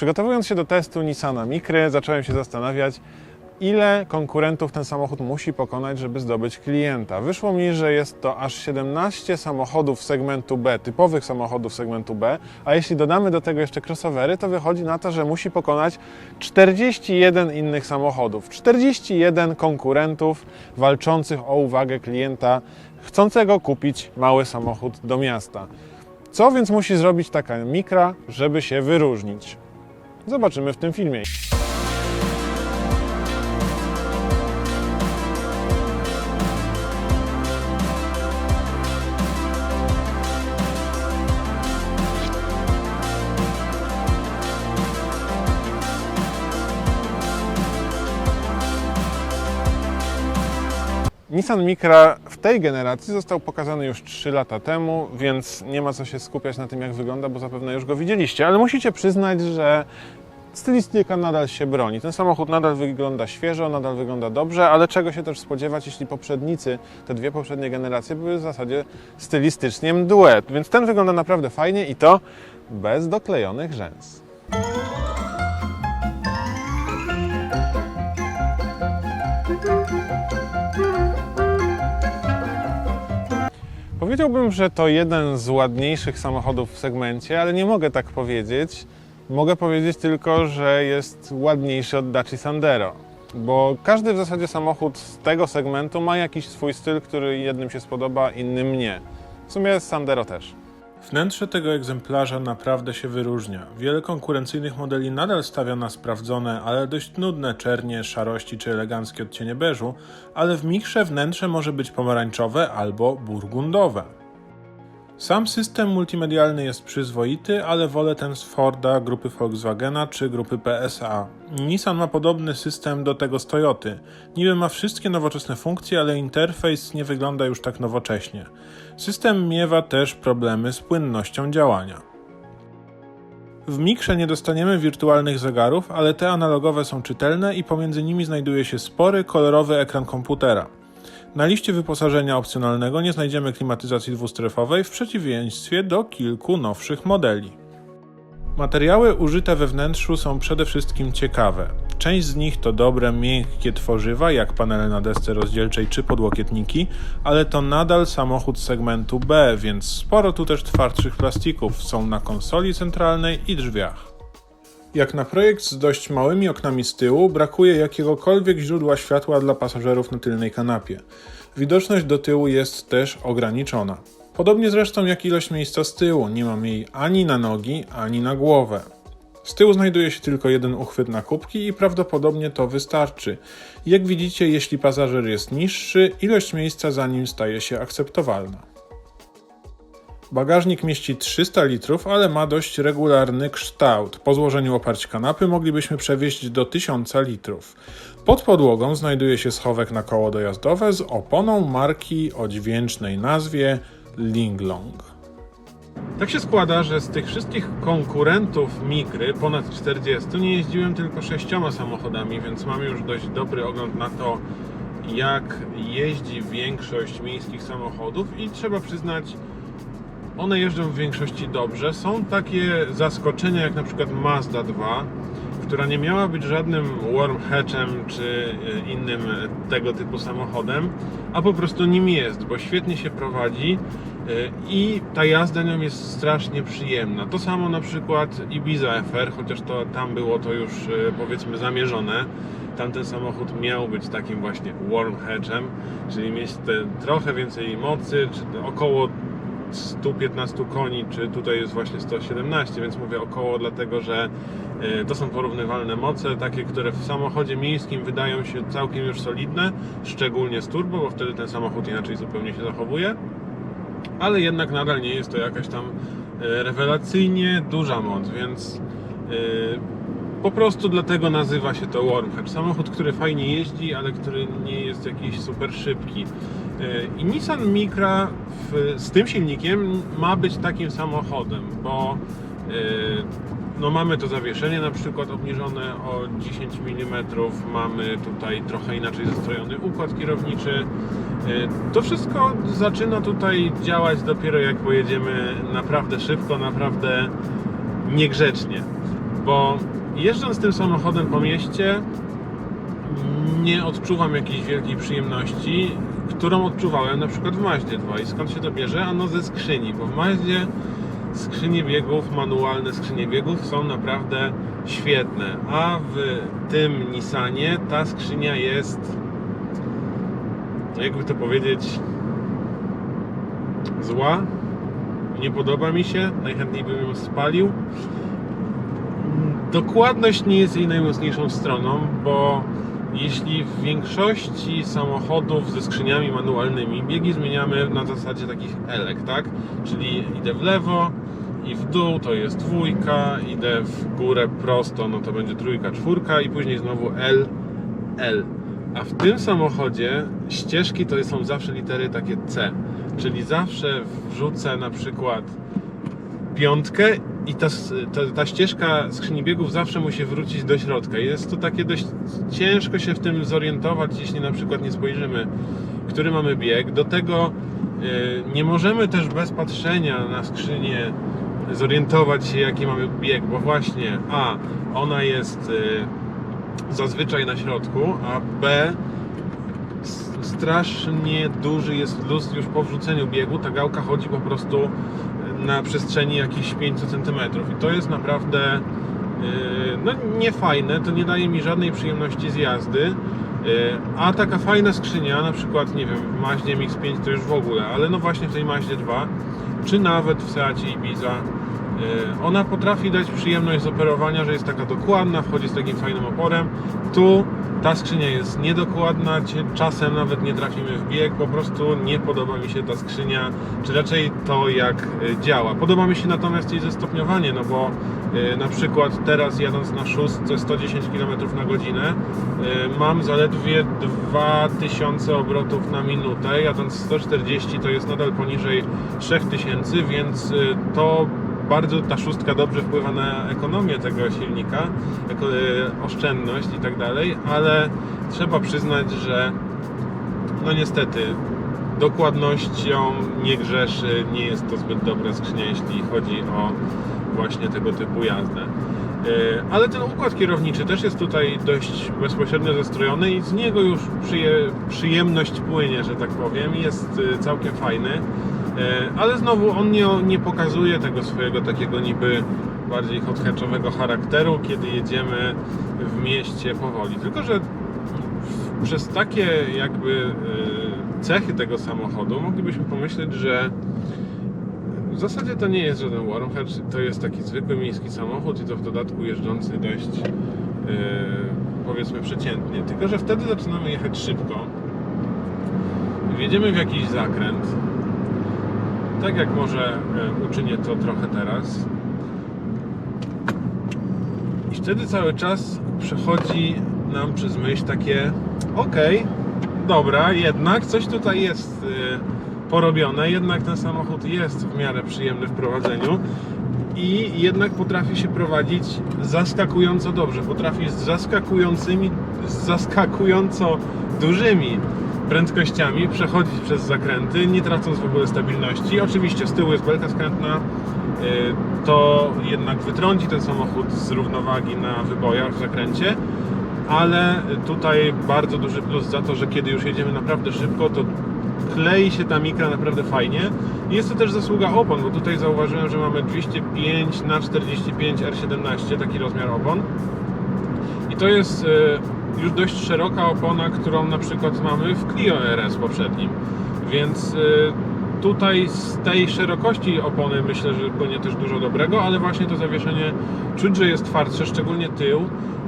Przygotowując się do testu Nissana Micry, zacząłem się zastanawiać, ile konkurentów ten samochód musi pokonać, żeby zdobyć klienta. Wyszło mi, że jest to aż 17 samochodów segmentu B, typowych samochodów segmentu B, a jeśli dodamy do tego jeszcze crossovery, to wychodzi na to, że musi pokonać 41 innych samochodów. 41 konkurentów walczących o uwagę klienta, chcącego kupić mały samochód do miasta. Co więc musi zrobić taka mikra, żeby się wyróżnić? Zobaczymy w tym filmie. Nissan Micra w tej generacji został pokazany już 3 lata temu, więc nie ma co się skupiać na tym, jak wygląda, bo zapewne już go widzieliście. Ale musicie przyznać, że stylistyka nadal się broni. Ten samochód nadal wygląda świeżo, nadal wygląda dobrze, ale czego się też spodziewać, jeśli poprzednicy, te dwie poprzednie generacje były w zasadzie stylistycznie mdłe. Więc ten wygląda naprawdę fajnie i to bez doklejonych rzęs. Powiedziałbym, że to jeden z ładniejszych samochodów w segmencie, ale nie mogę tak powiedzieć. Mogę powiedzieć tylko, że jest ładniejszy od Dacia Sandero. Bo każdy w zasadzie samochód z tego segmentu ma jakiś swój styl, który jednym się spodoba, innym nie. W sumie Sandero też. Wnętrze tego egzemplarza naprawdę się wyróżnia. Wiele konkurencyjnych modeli nadal stawia na sprawdzone, ale dość nudne czernie, szarości czy eleganckie odcienie beżu, ale w mikrze wnętrze może być pomarańczowe albo burgundowe. Sam system multimedialny jest przyzwoity, ale wolę ten z Forda, grupy Volkswagena czy grupy PSA. Nissan ma podobny system do tego z Toyoty. Niby ma wszystkie nowoczesne funkcje, ale interfejs nie wygląda już tak nowocześnie. System miewa też problemy z płynnością działania. W mikrze nie dostaniemy wirtualnych zegarów, ale te analogowe są czytelne i pomiędzy nimi znajduje się spory, kolorowy ekran komputera. Na liście wyposażenia opcjonalnego nie znajdziemy klimatyzacji dwustrefowej w przeciwieństwie do kilku nowszych modeli. Materiały użyte we wnętrzu są przede wszystkim ciekawe. Część z nich to dobre, miękkie tworzywa, jak panele na desce rozdzielczej czy podłokietniki, ale to nadal samochód segmentu B, więc sporo tu też twardszych plastików są na konsoli centralnej i drzwiach. Jak na projekt z dość małymi oknami z tyłu, brakuje jakiegokolwiek źródła światła dla pasażerów na tylnej kanapie. Widoczność do tyłu jest też ograniczona. Podobnie zresztą jak ilość miejsca z tyłu, nie mam jej ani na nogi, ani na głowę. Z tyłu znajduje się tylko jeden uchwyt na kubki i prawdopodobnie to wystarczy. Jak widzicie, jeśli pasażer jest niższy, ilość miejsca za nim staje się akceptowalna. Bagażnik mieści 300 litrów, ale ma dość regularny kształt. Po złożeniu oparć kanapy moglibyśmy przewieźć do 1000 litrów. Pod podłogą znajduje się schowek na koło dojazdowe z oponą marki o dźwięcznej nazwie Linglong. Tak się składa, że z tych wszystkich konkurentów Mikry, ponad 40, nie jeździłem tylko sześcioma samochodami, więc mam już dość dobry ogląd na to, jak jeździ większość miejskich samochodów i trzeba przyznać, one jeżdżą w większości dobrze. Są takie zaskoczenia, jak na przykład Mazda 2, która nie miała być żadnym warm hatchem czy e, innym tego typu samochodem, a po prostu nim jest, bo świetnie się prowadzi e, i ta jazda nią jest strasznie przyjemna. To samo na przykład Ibiza FR, chociaż to tam było to już e, powiedzmy zamierzone. Tamten samochód miał być takim właśnie warm hatchem, czyli mieć trochę więcej mocy, czy około 115 koni, czy tutaj jest właśnie 117, więc mówię około, dlatego że e, to są porównywalne moce, takie, które w samochodzie miejskim wydają się całkiem już solidne, szczególnie z turbo, bo wtedy ten samochód inaczej zupełnie się zachowuje, ale jednak nadal nie jest to jakaś tam e, rewelacyjnie duża moc, więc e, po prostu dlatego nazywa się to Wormhatch. Samochód, który fajnie jeździ, ale który nie jest jakiś super szybki. I Nissan Micra w, z tym silnikiem ma być takim samochodem, bo yy, no mamy to zawieszenie na przykład obniżone o 10 mm, mamy tutaj trochę inaczej zestrojony układ kierowniczy. Yy, To wszystko zaczyna tutaj działać dopiero jak pojedziemy naprawdę szybko, naprawdę niegrzecznie. bo jeżdżąc tym samochodem po mieście nie odczuwam jakiejś wielkiej przyjemności, którą odczuwałem na przykład w Maździe 2. I skąd się to bierze? Ano ze skrzyni, bo w Maździe skrzynie biegów, manualne skrzynie biegów są naprawdę świetne, a w tym Nissanie ta skrzynia jest jakby to powiedzieć zła, nie podoba mi się, najchętniej bym ją spalił. Dokładność nie jest jej najmocniejszą stroną, bo jeśli w większości samochodów ze skrzyniami manualnymi biegi zmieniamy na zasadzie takich elek, tak? Czyli idę w lewo i w dół to jest dwójka, idę w górę prosto, no to będzie trójka, czwórka i później znowu L, L. A w tym samochodzie ścieżki to są zawsze litery takie C, czyli zawsze wrzucę na przykład piątkę i ta, ta, ta ścieżka skrzyni biegów zawsze musi wrócić do środka. Jest to takie dość ciężko się w tym zorientować, jeśli na przykład nie spojrzymy, który mamy bieg. Do tego y, nie możemy też bez patrzenia na skrzynię zorientować się, jaki mamy bieg, bo właśnie A, ona jest y, zazwyczaj na środku, a B, strasznie duży jest luz już po wrzuceniu biegu. Ta gałka chodzi po prostu na przestrzeni jakichś 500 cm i to jest naprawdę yy, no niefajne, to nie daje mi żadnej przyjemności z jazdy. Yy, A taka fajna skrzynia, na przykład, nie wiem, w Maździe MX-5 to już w ogóle, ale no właśnie w tej Maździe 2, czy nawet w Seacie Ibiza, yy, ona potrafi dać przyjemność z operowania, że jest taka dokładna, wchodzi z takim fajnym oporem. Tu ta skrzynia jest niedokładna, czasem nawet nie trafimy w bieg, po prostu nie podoba mi się ta skrzynia, czy raczej to jak y, działa. Podoba mi się natomiast jej zestopniowanie, no bo y, na przykład teraz jadąc na szóstce 110 km na godzinę y, mam zaledwie 2000 obrotów na minutę, jadąc 140 to jest nadal poniżej 3000, więc to bardzo ta szóstka dobrze wpływa na ekonomię tego silnika, e, oszczędność i tak dalej, ale trzeba przyznać, że no niestety dokładnością nie grzeszy, nie jest to zbyt dobra skrzynia, jeśli chodzi o właśnie tego typu jazdę. E, Ale ten układ kierowniczy też jest tutaj dość bezpośrednio zestrojony i z niego już przyje, przyjemność płynie, że tak powiem. Jest e, całkiem fajny. E, Ale znowu on nie, nie pokazuje tego swojego takiego niby bardziej hot hatchowego charakteru, kiedy jedziemy w mieście powoli. Tylko, że przez takie jakby e, cechy tego samochodu moglibyśmy pomyśleć, że w zasadzie to nie jest żaden Warmhatch, to jest taki zwykły miejski samochód i to w dodatku jeżdżący dość yy, powiedzmy przeciętnie. Tylko, że wtedy zaczynamy jechać szybko. Wjedziemy w jakiś zakręt. Tak jak może yy, uczynię to trochę teraz. I wtedy cały czas przechodzi nam przez myśl takie okej, dobra, jednak coś tutaj jest yy, porobione, jednak ten samochód jest w miarę przyjemny w prowadzeniu i jednak potrafi się prowadzić zaskakująco dobrze. Potrafi z zaskakującymi, z zaskakująco dużymi prędkościami przechodzić przez zakręty, nie tracąc w ogóle stabilności. Oczywiście z tyłu jest belka skrętna, yy, to jednak wytrąci ten samochód z równowagi na wybojach w zakręcie, ale tutaj bardzo duży plus za to, że kiedy już jedziemy naprawdę szybko, to klei się ta mikra naprawdę fajnie. Jest to też zasługa opon, bo tutaj zauważyłem, że mamy 205 na 45 R17, taki rozmiar opon. I to jest e, już dość szeroka opona, którą na przykład mamy w Clio RS poprzednim. Więc e, tutaj z tej szerokości opony myślę, że płynie też dużo dobrego, ale właśnie to zawieszenie czuć, że jest twardsze, szczególnie tył.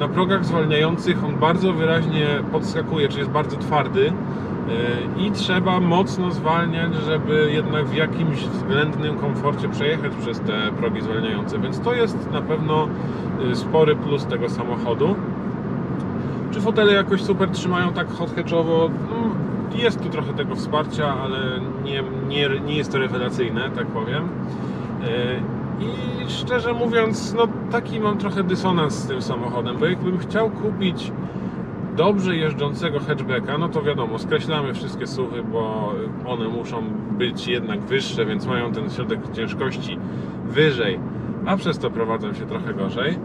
Na progach zwalniających on bardzo wyraźnie podskakuje, czy jest bardzo twardy yy, i trzeba mocno zwalniać, żeby jednak w jakimś względnym komforcie przejechać przez te progi zwalniające, więc to jest na pewno yy, spory plus tego samochodu. Czy fotele jakoś super trzymają tak hot hatchowo? No, jest tu trochę tego wsparcia, ale nie, nie, nie jest to rewelacyjne, tak powiem. Yy, I szczerze mówiąc, no taki mam trochę dysonans z tym samochodem, bo jakbym chciał kupić dobrze jeżdżącego hatchbacka, no to wiadomo, skreślamy wszystkie suwy, bo one muszą być jednak wyższe, więc mają ten środek ciężkości wyżej, a przez to prowadzą się trochę gorzej.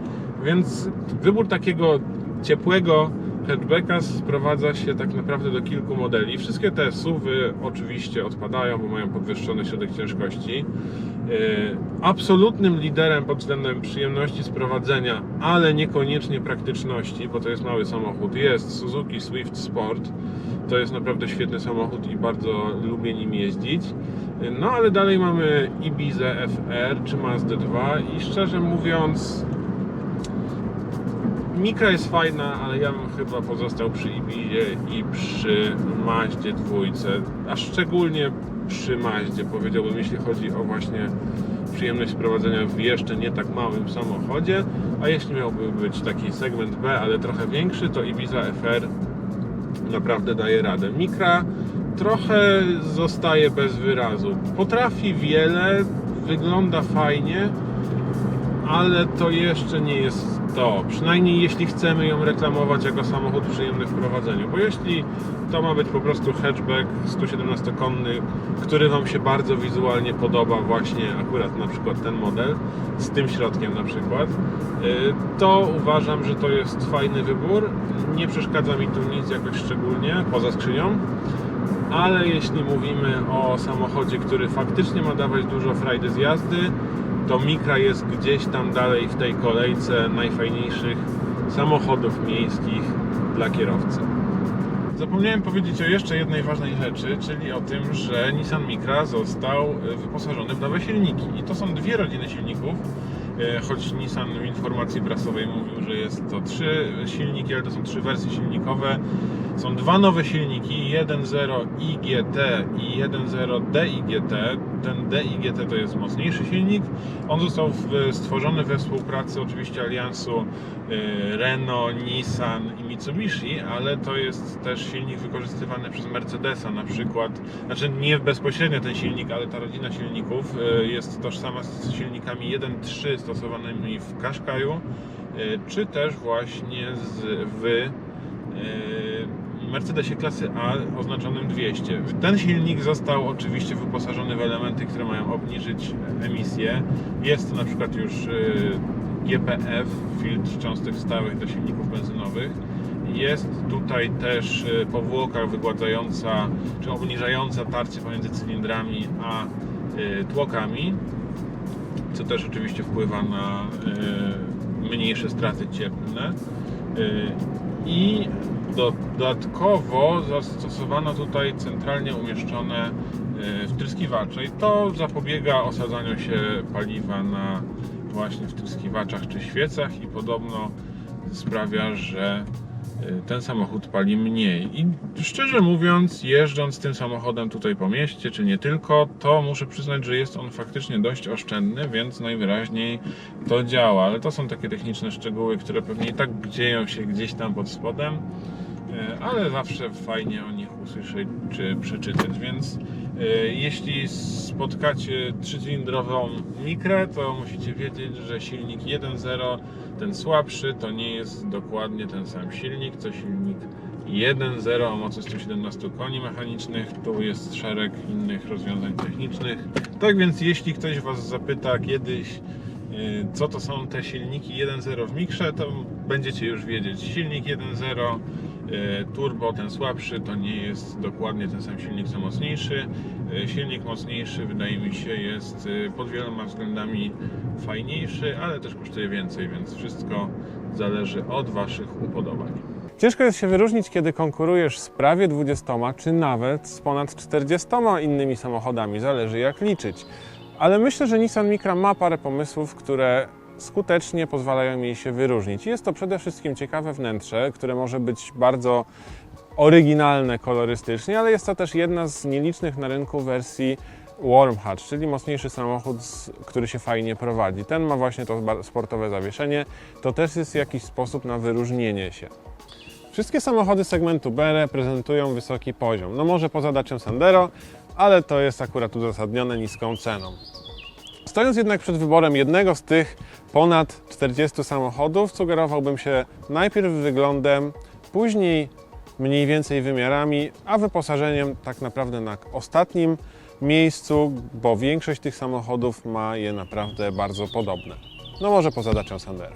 Więc wybór takiego ciepłego hatchbacka sprowadza się tak naprawdę do kilku modeli. Wszystkie te SUVy oczywiście odpadają, bo mają podwyższony środek ciężkości. Yy, Absolutnym liderem pod względem przyjemności sprowadzenia, ale niekoniecznie praktyczności, bo to jest mały samochód, jest Suzuki Swift Sport. To jest naprawdę świetny samochód i bardzo lubię nim jeździć. No ale dalej mamy Ibiza FR czy Mazda 2 i szczerze mówiąc Mikra jest fajna, ale ja bym chyba pozostał przy Ibizie i przy Maździe dwójce, a szczególnie przy Maździe powiedziałbym, jeśli chodzi o właśnie przyjemność prowadzenia w jeszcze nie tak małym samochodzie, a jeśli miałby być taki segment B, ale trochę większy, to Ibiza FR naprawdę daje radę. Mikra trochę zostaje bez wyrazu. Potrafi wiele, wygląda fajnie, ale to jeszcze nie jest to. Przynajmniej jeśli chcemy ją reklamować jako samochód przyjemny w prowadzeniu. Bo jeśli to ma być po prostu hatchback 117-konny, który Wam się bardzo wizualnie podoba, właśnie akurat na przykład ten model, z tym środkiem na przykład, yy, to uważam, że to jest fajny wybór. Nie przeszkadza mi tu nic jakoś szczególnie, poza skrzynią. Ale jeśli mówimy o samochodzie, który faktycznie ma dawać dużo frajdy z jazdy, to Mika jest gdzieś tam dalej w tej kolejce najfajniejszych samochodów miejskich dla kierowcy. Zapomniałem powiedzieć o jeszcze jednej ważnej rzeczy, czyli o tym, że Nissan Micra został e, wyposażony w nowe silniki. I to są dwie rodziny silników, choć Nissan w informacji prasowej mówił, że jest to trzy silniki, ale to są trzy wersje silnikowe. Są dwa nowe silniki, 1.0 IGT i 1.0 DIGT. Ten DIGT to jest mocniejszy silnik. On został stworzony we współpracy oczywiście aliansu y, Renault, Nissan Mitsubishi, ale to jest też silnik wykorzystywany przez Mercedesa na przykład. Znaczy nie bezpośrednio ten silnik, ale ta rodzina silników y, jest tożsama z silnikami 1.3 stosowanymi w Qashqaiu, y, czy też właśnie z, w y, Mercedesie klasy A oznaczonym 200. Ten silnik został oczywiście wyposażony w elementy, które mają obniżyć emisję. Jest to na przykład już GPF, filtr cząstek stałych do silników benzynowych. Jest tutaj też y, powłoka wygładzająca czy obniżająca tarcie pomiędzy cylindrami a y, tłokami, co też oczywiście wpływa na y, mniejsze straty cieplne. I dodatkowo zastosowano tutaj centralnie umieszczone wtryskiwacze i to zapobiega osadzaniu się paliwa na właśnie wtryskiwaczach czy świecach i podobno sprawia, że ten samochód pali mniej. I szczerze mówiąc, jeżdżąc tym samochodem tutaj po mieście, czy nie tylko, to muszę przyznać, że jest on faktycznie dość oszczędny, więc najwyraźniej to działa. Ale to są takie techniczne szczegóły, które pewnie i tak dzieją się gdzieś tam pod spodem, e, ale zawsze fajnie o nich usłyszeć czy przeczytać. Więc jeśli spotkacie trzycylindrową mikrę, to musicie wiedzieć, że silnik 1.0 ten słabszy to nie jest dokładnie ten sam silnik, co silnik 1.0 o mocy 117 koni mechanicznych. Tu jest szereg innych rozwiązań technicznych. Tak więc jeśli ktoś Was zapyta kiedyś, yy, co to są te silniki 1.0 w mikrze, to będziecie już wiedzieć. Silnik 1.0 yy, turbo, ten słabszy, to nie jest dokładnie ten sam silnik, co mocniejszy. Yy, Silnik mocniejszy wydaje mi się jest yy, pod wieloma względami fajniejszy, ale też kosztuje więcej, więc wszystko zależy od Waszych upodobań. Ciężko jest się wyróżnić, kiedy konkurujesz z prawie 20 czy nawet z ponad 40 innymi samochodami, zależy jak liczyć. Ale myślę, że Nissan Micra ma parę pomysłów, które skutecznie pozwalają jej się wyróżnić. Jest to przede wszystkim ciekawe wnętrze, które może być bardzo oryginalne kolorystycznie, ale jest to też jedna z nielicznych na rynku wersji Warm Hatch, czyli mocniejszy samochód, który się fajnie prowadzi. Ten ma właśnie to sportowe zawieszenie. To też jest jakiś sposób na wyróżnienie się. Wszystkie samochody segmentu B reprezentują wysoki poziom. No może poza Dacią Sandero, ale to jest akurat uzasadnione niską ceną. Stojąc jednak przed wyborem jednego z tych ponad 40 samochodów, sugerowałbym się najpierw wyglądem, później mniej więcej wymiarami, a wyposażeniem tak naprawdę na ostatnim miejscu, bo większość tych samochodów ma je naprawdę bardzo podobne. No może poza Dacią Sandero.